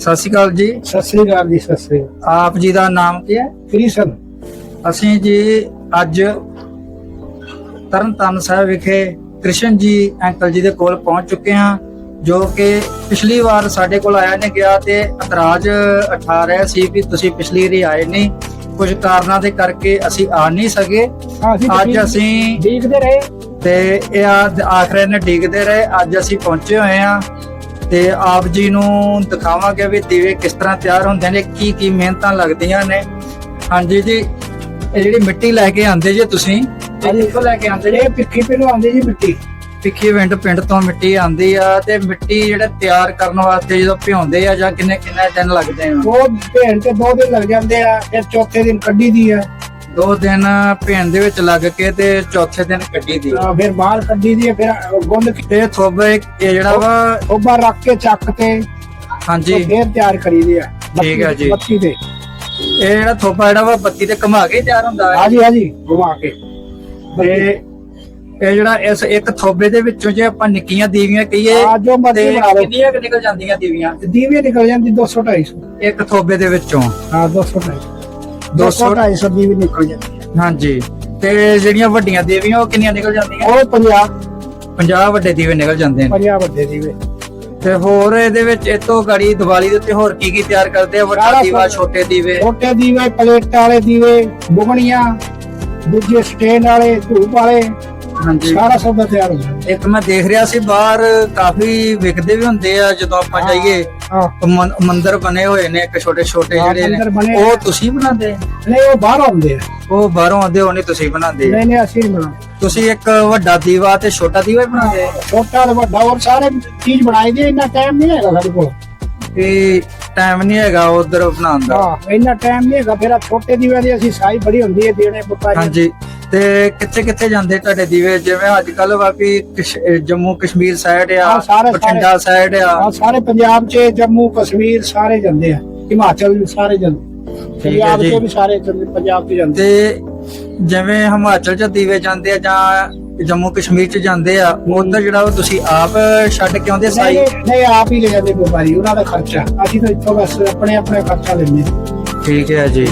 ਸਤਿ ਸ਼੍ਰੀ ਅਕਾਲ ਜੀ। ਸਤਿ ਸ੍ਰੀ ਅਕਾਲ ਜੀ ਸਤਿ ਸ੍ਰੀ ਅਕਾਲ। ਆਪ ਜੀ ਦਾ ਨਾਮ ਕੀ ਹੈ? ਕ੍ਰਿਸ਼ਨ। ਅਸੀਂ ਜੀ ਅੱਜ ਤਰਨਤਾਰਨ ਸਾਹਿਬ ਵਿਖੇ ਕ੍ਰਿਸ਼ਨ ਜੀ ਅੰਕਲ ਜੀ ਦੇ ਕੋਲ ਪਹੁੰਚ ਚੁੱਕੇ ਹਾਂ ਜੋ ਕਿ ਪਿਛਲੀ ਵਾਰ ਸਾਡੇ ਕੋਲ ਆਇਆ ਨੇ ਗਿਆ ਤੇ ਇਤਰਾਜ਼ ਉਠਾ ਰਿਹਾ ਸੀ ਕਿ ਤੁਸੀਂ ਪਿਛਲੀ ਵਾਰੀ ਆਏ ਨਹੀਂ। ਕੁਝ ਕਾਰਨਾਂ ਦੇ ਕਰਕੇ ਅਸੀਂ ਆ ਨਹੀਂ ਸਕੇ। ਹਾਂ, ਅੱਜ ਅਸੀਂ ਦੇਖਦੇ ਰਹੇ। ਤੇ ਇਹ ਆਖਰੇ ਨੇ ਡਿੱਗਦੇ ਰਹੇ। ਅੱਜ ਅਸੀਂ ਪਹੁੰਚੇ ਹੋਏ ਆ ਤੇ ਆਪ ਜੀ ਨੂੰ ਦਿਖਾਵਾਂਗੇ ਵੀ ਦੀਵੇ ਕਿਸ ਤਰ੍ਹਾਂ ਤਿਆਰ ਹੁੰਦੇ ਨੇ ਕੀ ਕੀ ਮਿਹਨਤਾਂ ਲੱਗਦੀਆਂ ਨੇ। ਹਾਂਜੀ ਜੀ ਇਹ ਜਿਹੜੀ ਮਿੱਟੀ ਲੈ ਕੇ ਆਂਦੇ ਜੇ ਤੁਸੀਂ ਇਹ ਕਿੱਥੋਂ ਲੈ ਕੇ ਆਂਦੇ ਜੇ? ਪਿੱਖੀ ਪਹਿਲੋਂ ਆਉਂਦੀ ਜੀ ਮਿੱਟੀ। ਪਿੱਖੀ ਵਿੰਡ ਪਿੰਡ ਤੋਂ ਮਿੱਟੀ ਆਂਦੀ ਆ ਤੇ ਮਿੱਟੀ ਜਿਹੜੇ ਤਿਆਰ ਕਰਨ ਵਾਸਤੇ ਜਦੋਂ ਭਿਉਂਦੇ ਆ ਜਾਂ ਕਿੰਨੇ ਕਿੰਨੇ ਦਿਨ ਲੱਗਦੇ ਆ? ਉਹ ਭੇਣ ਤੇ ਦੋ ਦਿਨ ਲੱਗ ਜਾਂਦੇ ਆ ਫਿਰ ਚੌਥੇ ਦਿਨ ਕੱਢੀ ਦੀ ਆ। ਦੋ ਦਿਨ ਭਿਉਣ ਦੇ ਵਿੱਚ ਲੱਗ ਕੇ ਤੇ ਚੌਥੇ ਦਿਨ ਕੱਢੀ ਦੀ। ਫਿਰ ਬਾਹਰ ਕੱਢੀ ਦੀ ਫਿਰ ਗੁੰਦ ਕੇ ਤੇ ਥੋਬੇ ਇਹ ਜਿਹੜਾ ਵਾ ਉੱਪਰ ਰੱਖ ਕੇ ਚੱਕ ਤੇ ਹਾਂਜੀ। ਫਿਰ ਤਿਆਰ ਕਰੀ ਦੀ ਆ ਠੀਕ ਆ ਜੀ। ਬੱਤੀ ਤੇ। ਇਹ ਜਿਹੜਾ ਥੋਬਾ ਜਿਹੜਾ ਵਾ ਬੱਤੀ ਤੇ ਘੁਮਾ ਕੇ ਹੀ ਤਿਆਰ ਹੁੰਦਾ ਹੈ। ਹਾਂਜੀ ਹਾਂਜੀ ਘੁਮਾ ਕੇ। ਤੇ ਇਹ ਜਿਹੜਾ ਇਸ ਇੱਕ ਥੋਬੇ ਦੇ ਵਿੱਚੋਂ ਜੇ ਆਪਾਂ ਨਿੱਕੀਆਂ ਦੀਵੀਆਂ ਕਹੀਏ ਆ ਜੋ ਮਰਜ਼ੀ ਤੇ ਬਣਾ ਲਓ। ਕਿੰਨੀਆਂ ਕੁ ਨਿਕਲ ਜਾਂਦੀਆਂ ਦੀਵੀਆਂ? ਦੀਵੇ ਨਿਕਲ ਜਾਂਦੀ 200 250 ਇੱਕ ਥੋਬੇ ਦੇ ਵਿੱਚੋਂ। ਹਾਂ 200 250 200 250 ਦੀਵੇ ਨਿਕਲ ਜਾਂਦੀ ਆ। ਹਾਂਜੀ। ਤੇ ਜਿਹੜੀਆਂ ਵੱਡੀਆਂ ਦੀਵੀਆਂ ਉਹ ਕਿੰਨੀਆਂ ਨਿਕਲ ਜਾਂਦੀਆਂ? ਉਹ 50 50 ਵੱਡੇ ਦੀਵੇ ਨਿਕਲ ਜਾਂਦੇ ਨੇ। 50 ਵੱਡੇ ਦੀਵੇ। ਤੇ ਹੋਰ ਇਹਦੇ ਵਿੱਚ ਇਹ ਤੋਂ ਗਾੜੀ ਦੀਵਾਲੀ ਦੇ ਉੱਤੇ ਹੋਰ ਕੀ ਕੀ ਤਿਆਰ ਕਰਦੇ ਆ? ਵੱਡਾ ਦੀਵਾ। ਛੋਟੇ ਦੀਵੇ। ਛੋਟੇ ਦੀਵੇ ਪਲੇਟਾਂ ਵਾਲੇ ਦੀਵੇ ਬੁਗਣੀਆਂ ਦੂਜੇ ਸਟੇਨ ਵਾਲੇ ਧੂਪ ਵਾਲੇ। ਹਾਂਜੀ। ਸਾਰਾ ਸੌਦਾ ਤਿਆਰ ਹੋ ਜਾਂਦਾ। ਇੱਕ ਮੈਂ ਦੇਖ ਰਿਹਾ ਸੀ ਬਾਹਰ ਕਾਫੀ ਵਿਕਦੇ ਵੀ ਹੁੰਦੇ ਆ ਜਦੋਂ ਆਪਾਂ ਜਾਈਏ। ਮੰਦਿਰ ਬਣੇ ਹੋਏ ਨੇ ਇੱਕ ਛੋਟੇ ਛੋਟੇ ਹਾਂ, ਜਿਹੜੇ ਮੰਦਿਰ ਨੇ। ਬਣੇ ਉਹ ਤੁਸੀਂ ਬਣਾਉਂਦੇ? ਨਹੀਂ ਉਹ ਬਾਹਰ ਆਉਂਦੇ ਆ। ਉਹ ਬਾਹਰੋਂ ਆਉਂਦੇ ਹੋ ਨਹੀਂ ਤੁਸੀਂ ਬਣਾਉਂਦੇ? ਨਹੀਂ ਨਹੀਂ ਅਸੀਂ ਨਹੀਂ ਬਣਾਉਂਦੇ। ਤੁਸੀਂ ਇੱਕ ਵੱਡਾ ਦੀਵਾ ਤੇ ਛੋਟਾ ਦੀਵਾ ਹੀ ਬਣਾਉਂਦੇ ਛੋਟਾ ਤੇ ਵੱਡਾ ਹੋਰ ਸਾਰੇ ਚੀਜ਼ ਬਣਾਈ ਦੀ ਇੰਨਾ ਟਾਈਮ ਨਹੀਂ ਹੈਗਾ ਸਾਡੇ ਕੋਲ। ਤੇ ਟਾਈਮ ਨਹੀਂ ਹੈਗਾ ਉਧਰ ਬਣਾਉਣ ਦਾ? ਹਾਂ ਇੰਨਾ ਟਾਈਮ ਨਹੀਂ ਹੈਗਾ ਫਿਰ ਆਹ ਛੋਟੇ ਦੀਵੇ ਦੀ ਅਸੀਂ ਸਾਈ ਬੜੀ ਹੁੰਦੀ ਹੈ ਦੇਣੇ ਪੁੱਤਾਂ ਹਾਂਜੀ। ਤੇ ਕਿੱਥੇ ਕਿੱਥੇ ਜਾਂਦੇ ਤੁਹਾਡੇ ਦੀਵੇ? ਜਿਵੇਂ ਅੱਜ ਕੱਲ ਕਸ਼- ਅਹ ਜੰਮੂ ਕਸ਼ਮੀਰ ਸਾਈਡ ਆ ਹਾਂ, ਸਾਰੇ- ਬਠਿੰਡਾ ਸਾਈਡ ਆ। ਸਾਰੇ ਪੰਜਾਬ 'ਚ ਜੰਮੂ ਕਸ਼ਮੀਰ ਸਾਰੇ ਜਾਂਦੇ ਆ। ਹਿਮਾਚਲ ਵੀ ਸਾਰੇ ਜਾਂਦੇ। ਹੈ ਪੰਜਾਬ ਜੀ। 'ਚ ਵੀ ਸਾਰੇ ਜਾਂਦੇ ਪੰਜਾਬ 'ਚ ਜਾਂਦੇ। ਤੇ ਜਿਵੇਂ ਹਿਮਾਚਲ ਚ ਦੀਵੇ ਜਾਂਦੇ ਆ ਜਾਂ ਜੰਮੂ ਕਸ਼ਮੀਰ ਚ ਜਾਂਦੇ ਆ ਉਧਰ ਜਿਹੜਾ ਉਹ ਤੁਸੀਂ ਆਪ ਛੱਡ ਕੇ ਆਉਂਦੇ ਸਾਈ? ਨਹੀਂ, ਨਹੀਂ ਆਪ ਹੀ ਲੈ ਜਾਂਦੇ ਵਪਾਰੀ ਉਹਨਾਂ ਦਾ ਖਰਚਾ। ਅਸੀਂ ਤਾਂ ਇੱਥੋਂ ਬਸ ਆਪਣੇ ਆਪਣੇ ਖਰਚਾ ਲੈਂਦੇ। ਠੀਕ ਹੈ ਜੀ।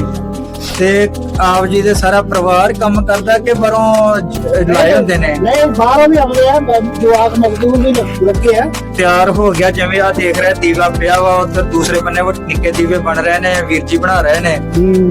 ਤੇ ਆਪ ਜੀ ਦੇ ਸਾਰਾ ਪਰਿਵਾਰ ਕੰਮ ਕਰਦਾ ਕਿ ਬਾਹਰੋਂ ਜ- ਲਾਏ ਹੁੰਦੇ ਨੇ? ਨਹੀਂ ਬਾਹਰੋਂ ਵੀ ਆਉਂਦੇ ਆ ਜਵਾਕ ਮਜ਼ਦੂਰ ਵੀ ਲੱਗ- ਆ। ਤਿਆਰ ਹੋ ਗਿਆ ਜਿਵੇਂ ਆ ਦੇਖ ਰਿਹਾ ਦੀਵਾ ਪਿਆ ਵਾ ਉਧਰ ਦੂਸਰੇ ਬੰਨੇ ਉਹ ਨਿੱਕੇ ਦੀਵੇ ਬਣ ਰਹੇ ਨੇ ਵੀਰ ਜੀ ਬਣਾ ਰਹੇ ਨੇ।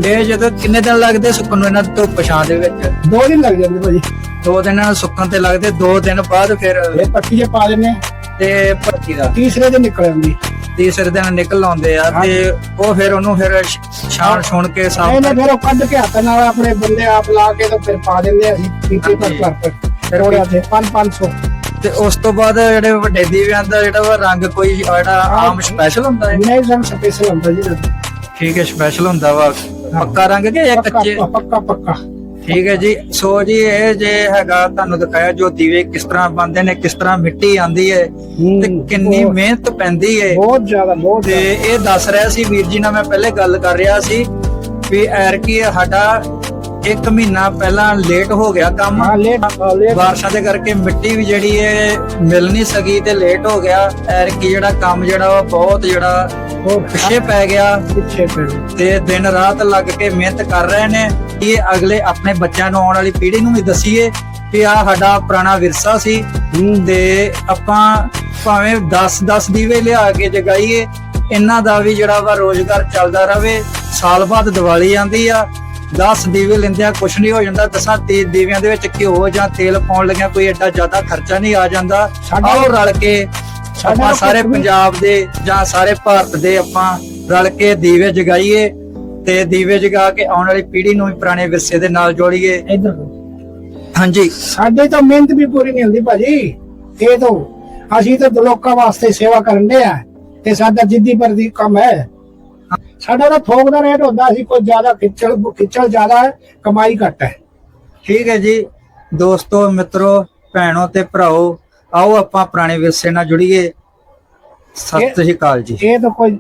ਇਹ ਜਦੋਂ ਕਿੰਨੇ ਦਿਨ ਲੱਗਦੇ ਸੁੱਕਣ ਨੂੰ ਇਹਨਾਂ ਧੁੱਪ ਛਾਂ ਦੇ ਵਿੱਚ? ਦੋ ਦਿਨ ਲੱਗ ਜਾਂਦੇ ਭਾਜੀ। ਦੋ ਦਿਨ ਸੁੱਕਣ ਤੇ ਲੱਗਦੇ ਦੋ ਦਿਨ ਬਾਅਦ ਫਿਰ ਇਹ ਪੱਟੀ 'ਚ ਪਾ ਆ, ਤੇ ਭੱਤੀ ਦਾ। ਤੀਸਰੇ ਦਿਨ ਨਿਕਲ ਜਾਂਦੀ ਤੀਸਰੇ ਦਿਨ ਨਿਕਲ ਆਉਂਦੇ ਆ ਤੇ ਉਹ ਫਿਰ ਉਹਨੂੰ ਫਿਰ ਛਾਣ ਛੁਣ ਕੇ ਸਾਫ਼ ਇਹਨੇ ਫਿਰ ਉਹ ਕੱਢ ਕੇ ਹੱਥ ਨਾਲ ਆਪਣੇ ਬੰਦੇ ਆਪ ਲਾ ਕੇ ਤਾਂ ਫਿਰ ਪਾ ਦਿੰਦੇ ਆ ਅਸੀਂ ਪੀਪੇ ਪਰ ਪਰ ਫਿਰ ਉਹਦੇ ਤੇ 5 500 ਤੇ ਉਸ ਤੋਂ ਬਾਅਦ ਜਿਹੜੇ ਵੱਡੇ ਦੀਵਿਆਂ ਦਾ ਜਿਹੜਾ ਰੰਗ ਕੋਈ ਜਿਹੜਾ ਆਮ ਸਪੈਸ਼ਲ ਹੁੰਦਾ ਹੈ? ਨਹੀਂ ਰੰਗ ਸਪੈਸ਼ਲ ਹੁੰਦਾ ਜੀ। ਠੀਕ ਹੈ ਸਪੈਸ਼ਲ ਹੁੰਦਾ ਵਾ। ਪੱਕਾ ਰੰਗ ਕਿ ਇਹ ਕੱਚੇ? ਪੱਕਾ ਪੱਕਾ। ਠੀਕ ਹੈ ਜੀ। ਸੋ ਜੀ ਇਹ ਜੇ ਹੈਗਾ ਤੁਹਾਨੂੰ ਦਿਖਾਇਆ ਜੋ ਦੀਵੇ ਕਿਸ ਤਰ੍ਹਾਂ ਬਣਦੇ ਨੇ ਕਿਸ ਤਰ੍ਹਾਂ ਮਿੱਟੀ ਆਂਦੀ ਹੈ ਤੇ ਕਿੰਨੀ ਮਿਹਨਤ ਪੈਂਦੀ ਹੈ ਬਹੁਤ ਜ਼ਿਆਦਾ ਬਹੁਤ ਤੇ ਇਹ ਦੱਸ ਰਿਹਾ ਸੀ ਵੀਰ ਜੀ ਨਾਲ ਮੈਂ ਪਹਿਲੇ ਗੱਲ ਕਰ ਰਿਹਾ ਸੀ ਵੀ ਐਰ ਕੀ ਸਾਡਾ ਇੱਕ ਮਹੀਨਾ ਪਹਿਲਾਂ ਲੇਟ ਹੋ ਗਿਆ ਕੰਮ। ਹਾਂ ਲੇਟ ਬਾਰਿਸ਼ਾਂ ਦੇ ਕਰਕੇ ਮਿੱਟੀ ਵੀ ਜਿਹੜੀ ਹੈ ਮਿਲ ਨਹੀਂ ਸਕੀ ਤੇ ਲੇਟ ਹੋ ਗਿਆ। ਐਰ ਕੀ ਜਿਹੜਾ ਕੰਮ ਜਿਹੜਾ ਵਾ ਬਹੁਤ ਜਿਹੜਾ ਬਹੁਤ ਪਿੱਛੇ ਪੈ ਗਿਆ। ਪਿੱਛੇ ਪੈ ਤੇ ਦਿਨ ਰਾਤ ਲੱਗ ਕੇ ਮਿਹਨਤ ਕਰ ਰਹੇ ਨੇ। ਇਹ ਅਗਲੇ ਆਪਣੇ ਬੱਚਿਆਂ ਨੂੰ ਆਉਣ ਵਾਲੀ ਪੀੜ੍ਹੀ ਨੂੰ ਵੀ ਦਸੀਏ ਕਿ ਆ ਸਾਡਾ ਪੁਰਾਣਾ ਵਿਰਸਾ ਸੀ ਤੇ ਆਪਾਂ ਭਾਵੇਂ 10 10 ਦੀਵੇ ਲਿਆ ਕੇ ਜਗਾਈਏ ਇਹਨਾਂ ਦਾ ਵੀ ਜਿਹੜਾ ਵਾ ਰੋਜ਼ਗਾਰ ਚੱਲਦਾ ਰਵੇ ਸਾਲ ਬਾਅਦ ਦੀਵਾਲੀ ਆਂਦੀ ਆ 10 ਦੀਵੇ ਲੈਂਦਿਆਂ ਕੁਛ ਨਹੀਂ ਹੋ ਜਾਂਦਾ ਦਸਾਂ ਤੇ ਦੀਵਿਆਂ ਦੇ ਵਿੱਚ ਘਿਓ ਜਾਂ ਤੇਲ ਪਾਉਣ ਲੱਗਿਆ ਕੋਈ ਐਡਾ ਜ਼ਿਆਦਾ ਖਰਚਾ ਨਹੀਂ ਆ ਜਾਂਦਾ। ਆਓ ਰਲ ਕੇ ਆਪਾਂ ਸਾਰੇ ਪੰਜਾਬ ਦੇ ਜਾਂ ਸਾਰੇ ਭਾਰਤ ਦੇ ਆਪਾਂ ਰਲ ਕੇ ਦੀਵੇ ਜਗਾਈਏ ਤੇ ਦੀਵੇ ਜਗਾ ਕੇ ਆਉਣ ਵਾਲੀ ਪੀੜ੍ਹੀ ਨੂੰ ਵੀ ਪੁਰਾਣੇ ਵਿਰਸੇ ਦੇ ਨਾਲ ਜੋੜੀਏ। ਇਧਰ ਹਾਂਜੀ। ਸਾਡੇ ਤਾਂ ਮਿਹਨਤ ਵੀ ਪੂਰੀ ਨਹੀਂ ਹੁੰਦੀ ਭਾਜੀ। ਇਹ ਤਾਂ ਅਸੀਂ ਤਾਂ ਲੋਕਾਂ ਵਾਸਤੇ ਸੇਵਾ ਕਰਨ ਦੇ ਆ। ਇਹ ਸਾਡਾ ਜਿੱਦੀ ਪਰਦੀ ਕੰਮ ਹੈ। ਸਾਡਾ ਤਾਂ ਥੋਕ ਦਾ ਰੇਟ ਹੁੰਦਾ ਸੀ ਕੋਈ ਜ਼ਿਆਦਾ ਖਿੱਚਲ ਖਿੱਚਲ ਜ਼ਿਆਦਾ ਹੈ ਕਮਾਈ ਘੱਟ ਹੈ। ਠੀਕ ਹੈ ਜੀ। ਦੋਸਤੋ ਮਿੱਤਰੋ ਭੈਣੋ ਤੇ ਭਰਾਓ ਆਓ ਆਪਾਂ ਪੁਰਾਣੇ ਵਿਰਸੇ ਨਾਲ ਜੁੜੀਏ। ਸਤਿ ਸ਼੍ਰੀ ਅਕਾਲ ਜੀ। ਇਹ ਤਾਂ ਕੋਈ